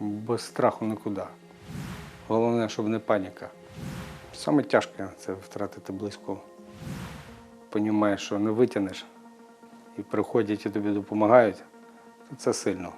без страху нікуди. Головне, щоб не паніка. Саме тяжке це втратити близького. Понімаєш, що не витягнеш, і приходять і тобі допомагають, то це сильно.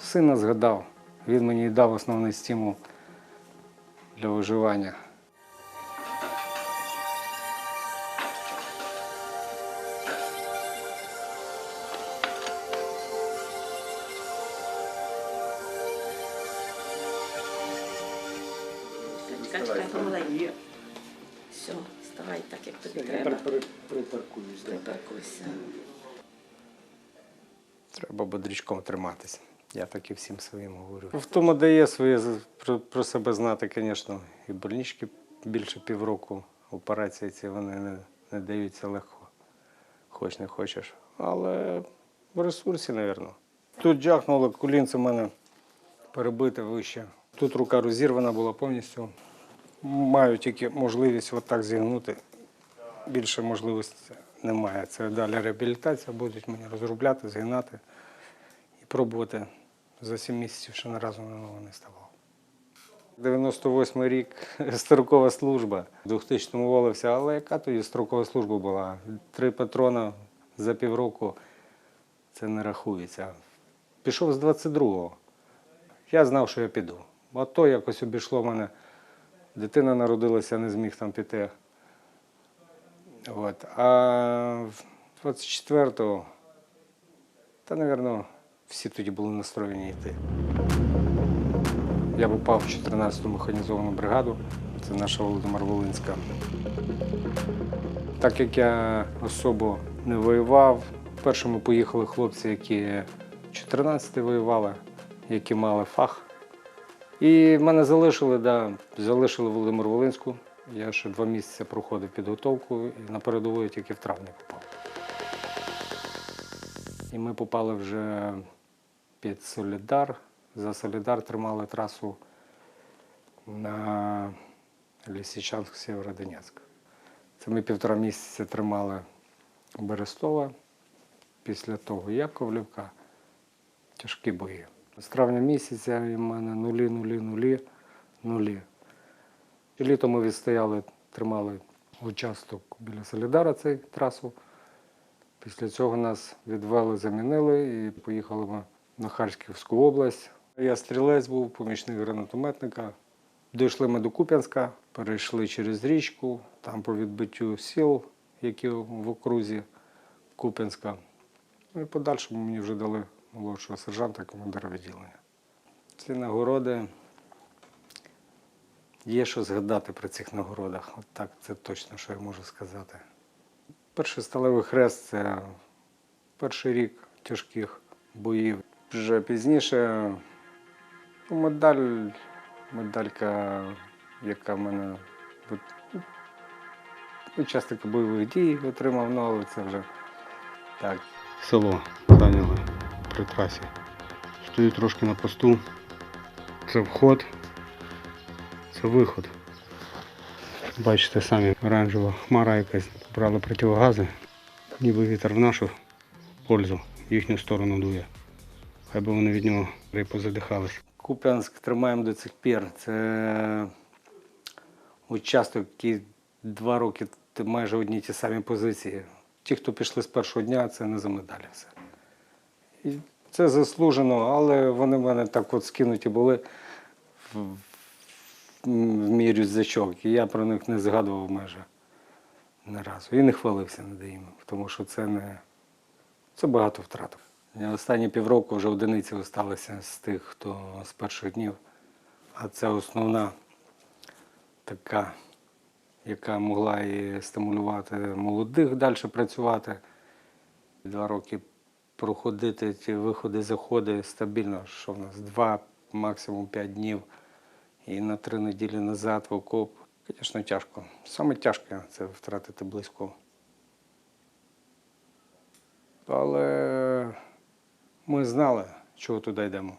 Сина згадав, він мені дав основний стимул для виживання. Припаркуйся. Треба бодрячком триматися. Я так і всім своїм говорю. В тому дає своє про, про себе знати, звісно, і больнички більше півроку. Операції ці вони не, не даються легко. Хоч не хочеш. Але в ресурсі, мабуть. Тут джахнуло, колінце в мене перебите вище. Тут рука розірвана була повністю. Маю тільки можливість отак зігнути. Більше можливості немає. Це далі реабілітація, будуть мені розробляти, згинати і пробувати. За 7 місяців ще не разу на ногу не ставав. 98 рік строкова служба. В 2000-му уволився, але яка тоді строкова служба була? Три патрона за півроку це не рахується. Пішов з 22-го. Я знав, що я піду. А то якось обійшло мене. Дитина народилася, не зміг там піти. От. А 24-го, та, мабуть, всі тоді були настроєні йти. Я попав в 14-ту механізовану бригаду, це наша Володимир Волинська. Так як я особо не воював, першими поїхали хлопці, які 14 воювали, які мали фах. І мене залишили, да, залишили Володимир Волинську. Я ще два місяці проходив підготовку і на передову я тільки в травні попав. І ми попали вже під Солідар. За Солідар тримали трасу на Лісичанськ, Сєвєродонецьк. Це ми півтора місяця тримали Берестова. Після того Яковлівка. Тяжкі бої. З травня місяця в мене нулі, нулі, нулі, нулі. І літом ми відстояли, тримали участок біля Солідара цей трасу. Після цього нас відвели, замінили і поїхали ми на Харківську область. Я стрілець був, помічник гранатометника. Дійшли ми до Куп'янська, перейшли через річку, там по відбиттю сіл, які в окрузі Куп'янська. Ну і подальшому мені вже дали молодшого сержанта, командира відділення. Ці нагороди є що згадати про цих нагородах. От так це точно, що я можу сказати. Перший сталевий хрест це перший рік тяжких боїв. Вже пізніше медаль, медалька, яка в мене ну, бойових дій отримав, ну, але це вже так. село зайняли при трасі. Стою трошки на посту. Це вход, виход. Бачите самі, оранжева хмара якась брала противогази, ніби вітер в нашу пользу, в їхню сторону дує. Хай би вони від нього позадихались. Куп'янськ тримаємо до цих пір. Це участок, який два роки майже одні ті самі позиції. Ті, хто пішли з першого дня, це не за медалі все. І це заслужено, але вони в мене так от скинуті були в, мій рюкзачок. І я про них не згадував майже не разу. І не хвалився над ними, тому що це не це багато втратив. Останні півроку вже одиниці залишилися з тих, хто з перших днів. А це основна така, яка могла і стимулювати молодих далі працювати. Два роки проходити ті виходи, заходи стабільно, що в нас два, максимум п'ять днів. І на три неділі назад в окоп. Звісно, тяжко. Саме тяжке це втратити близького. Але ми знали, чого туди йдемо.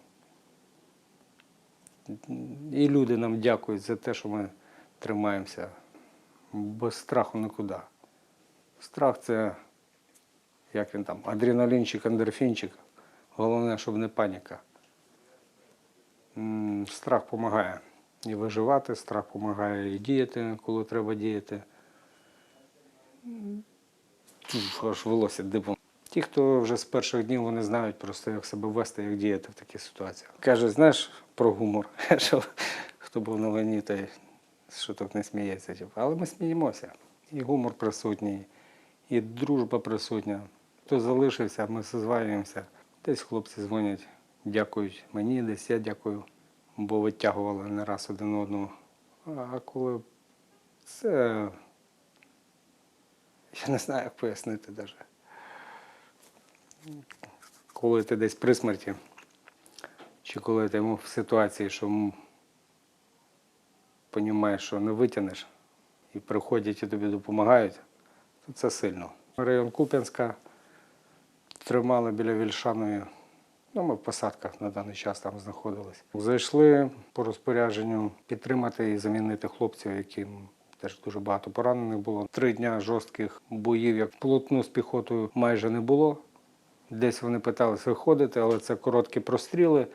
І люди нам дякують за те, що ми тримаємося без страху нікуди. Страх це, як він там, адреналінчик, ендорфінчик. Головне, щоб не паніка. Страх допомагає і виживати, страх допомагає і діяти, коли треба діяти. Аж волосся дибом. Ті, хто вже з перших днів вони знають просто, як себе вести, як діяти в таких ситуаціях. Каже, знаєш про гумор, що хто був на війні, той що так не сміється. Типу. Але ми сміємося. І гумор присутній, і дружба присутня. Хто залишився, ми созваюємося. Десь хлопці дзвонять, дякують мені, десь я дякую, бо витягували не раз один одного. А коли це. Я не знаю, як пояснити навіть. Коли ти десь при смерті, чи коли ти в ситуації, що розумієш, що не витягнеш, і приходять і тобі допомагають, то це сильно. Район Куп'янська тримали біля Вільшаної. Ну, ми в посадках на даний час там знаходились. Зайшли по розпорядженню підтримати і замінити хлопців, яким теж дуже багато поранених було. Три дня жорстких боїв, як полотну з піхотою майже не було. Десь вони питалися виходити, але це короткі простріли.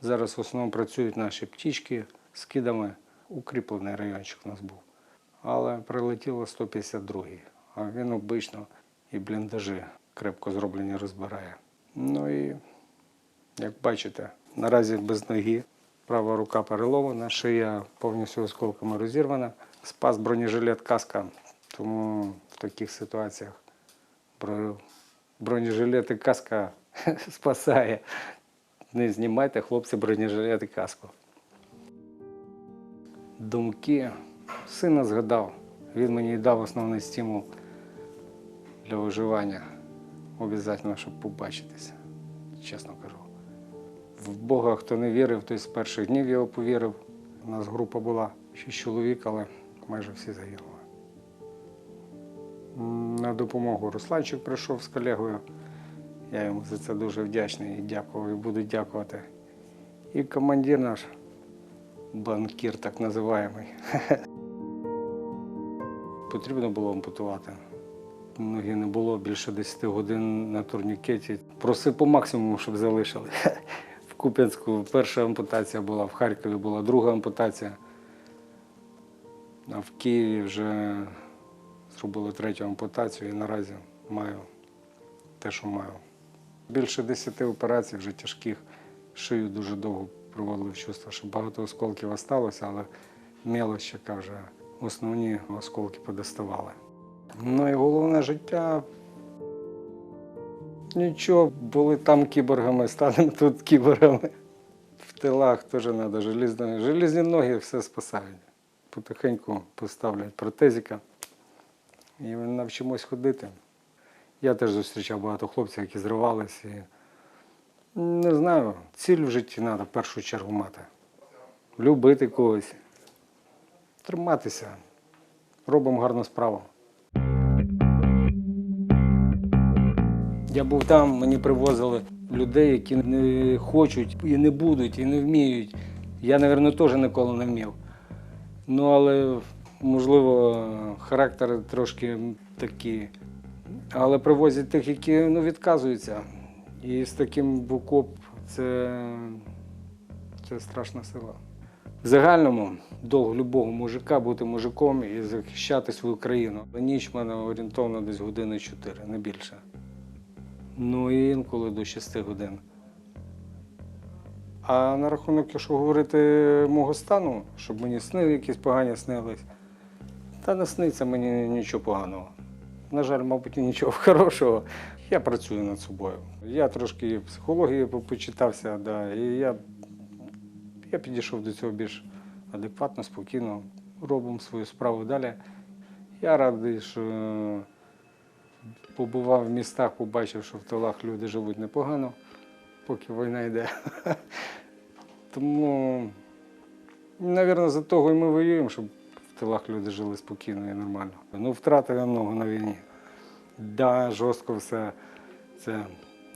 Зараз в основному працюють наші птічки з кидами. Укріплений райончик у нас був. Але прилетіло 152-й, а він обично і бліндажі крепко зроблені розбирає. Ну і як бачите, наразі без ноги, права рука переломана, шия повністю осколками розірвана. Спас бронежилет каска, тому в таких ситуаціях бронежилет і каска спасає. Не знімайте, хлопці, бронежилет і каску. Думки сина згадав. Він мені дав основний стимул для виживання. Обов'язково, щоб побачитися, чесно кажу. В Бога, хто не вірив, той з перших днів його повірив. У нас група була шість чоловік, але майже всі загинули. На допомогу Русланчик прийшов з колегою. Я йому за це дуже вдячний і дякував, і буду дякувати. І командир наш, банкір так називаємий. Потрібно було ампутувати. Ноги не було більше 10 годин на турнікеті. Просив по максимуму, щоб залишили. Куп'янську перша ампутація була, в Харкові була друга ампутація. А в Києві вже зробили третю ампутацію і наразі маю те, що маю. Більше 10 операцій вже тяжких. Шию дуже довго проводили в чувство, що багато осколків осталося, але мелочь, яка вже основні осколки подоставали. Ну і головне життя. Нічого, були там кіборгами, станемо тут кіборгами. В тилах теж треба желізні, желізні ноги все спасають. Потихеньку поставлять протезика і ми навчимось ходити. Я теж зустрічав багато хлопців, які зривались. І... Не знаю, ціль в житті треба в першу чергу мати. Любити когось, триматися. Робимо гарну справу. Я був там, мені привозили людей, які не хочуть і не будуть, і не вміють. Я, мабуть, теж ніколи не вмів. Ну, але, можливо, характер трошки такий. Але привозять тих, які ну, відказуються. І з таким в окоп це, це страшна сила. В загальному долг любого мужика бути мужиком і захищати свою країну. Ніч в мене орієнтовно десь години 4, не більше. Ну і інколи до 6 годин. А на рахунок, якщо говорити мого стану, щоб мені сни якісь погані снились, та не сниться мені нічого поганого. На жаль, мабуть, нічого хорошого. Я працюю над собою. Я трошки психології почитався, да, і я, я підійшов до цього більш адекватно, спокійно. Робимо свою справу далі. Я радий, що побував в містах, побачив, що в тилах люди живуть непогано, поки війна йде. Тому, мабуть, за того і ми воюємо, щоб в тилах люди жили спокійно і нормально. Ну, втратили много на війні. Да, жорстко все це.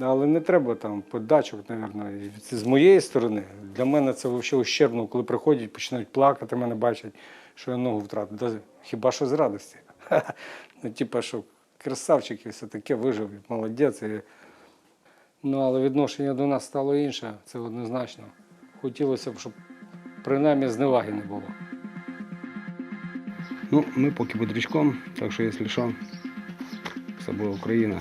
Але не треба там подачок, мабуть. З моєї сторони. Для мене це взагалі ущербно, коли приходять, починають плакати, мене бачать, що я ногу втратив. Хіба що з радості. Ну, типа, що красавчик все таке вижив, молодець. І... Ну, але відношення до нас стало інше, це однозначно. хотілося б, щоб принаймні зневаги не було. Ну, ми поки бодрячком, так що, якщо що, все буде Україна.